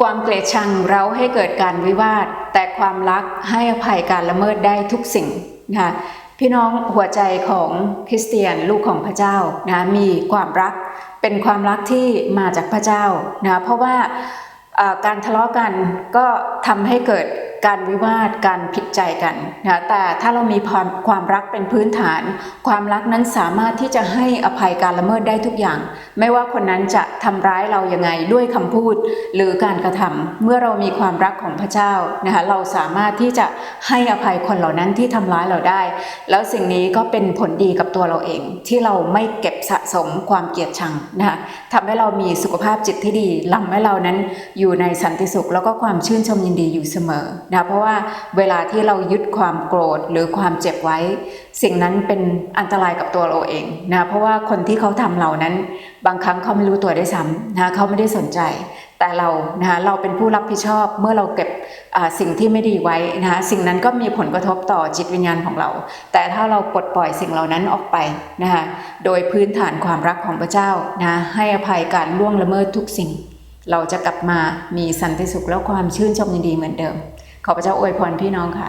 ความเกลียดชังเราให้เกิดการวิวาท แต่ความรักให้อภัยการละเมิดได้ทุกสิ่งนะคะพี่น้องหัวใจของคริสเตียนลูกของพระเจ้านะมีความรักเป็นความรักที่มาจากพระเจ้านะเพราะว่าอ่าการทะเลาะกันก็ทำให้เกิด การวิวาทการผิดใจกันนะแต่ถ้าเรามีความความรักเป็นพื้นฐาน ความรักนั้นสามารถที่จะให้อภัยการละเมิดได้ทุกอย่าง ไม่ว่าคนนั้นจะทำร้ายเรายังไงด้วยคำพูดหรือการกระทำเมื่อเรามีความรักของพระเจ้านะคะเราสามารถที่จะให้อภัยคนเหล่านั้นที่ทำร้ายเราได้ แล้วสิ่งนี้ก็เป็นผลดีกับตัวเราเอง ที่เราไม่เก็บสะสมความเกลียดชังนะคะทำให้เรามีสุขภาพจิตที่ดีทำให้เรานั้นอยู่ในสันติสุขแล้วก็ความชื่นชมยินดีอยู่เสมอนะเพราะว่าเวลาที่เรายึดความโกรธหรือความเจ็บไว้ สิ่งนั้นเป็นอันตรายกับตัวเราเองนะเพราะว่าคนที่เขาทำเรานั้น บางครั้งเขาไม่รู้ตัวได้ซ้ำนะเขาไม่ได้สนใจ แต่เรานะเราเป็นผู้รับผิดชอบเมื่อเราเก็บอ่าสิ่งที่ไม่ดีไว้นะคะสิ่งนั้นก็มีผลกระทบต่อจิตวิญญาณของเรา แต่ถ้าเราปลดปล่อยสิ่งเหล่านั้นออกไปนะคะโดยพื้นฐานความรักของพระเจ้านะให้อภัยการล่วงละเมิดทุกสิ่งเราจะกลับมามีสันติสุขและความชื่นชมยินดีเหมือนเดิม ขอพระเจ้าอวยพรพี่น้องค่ะ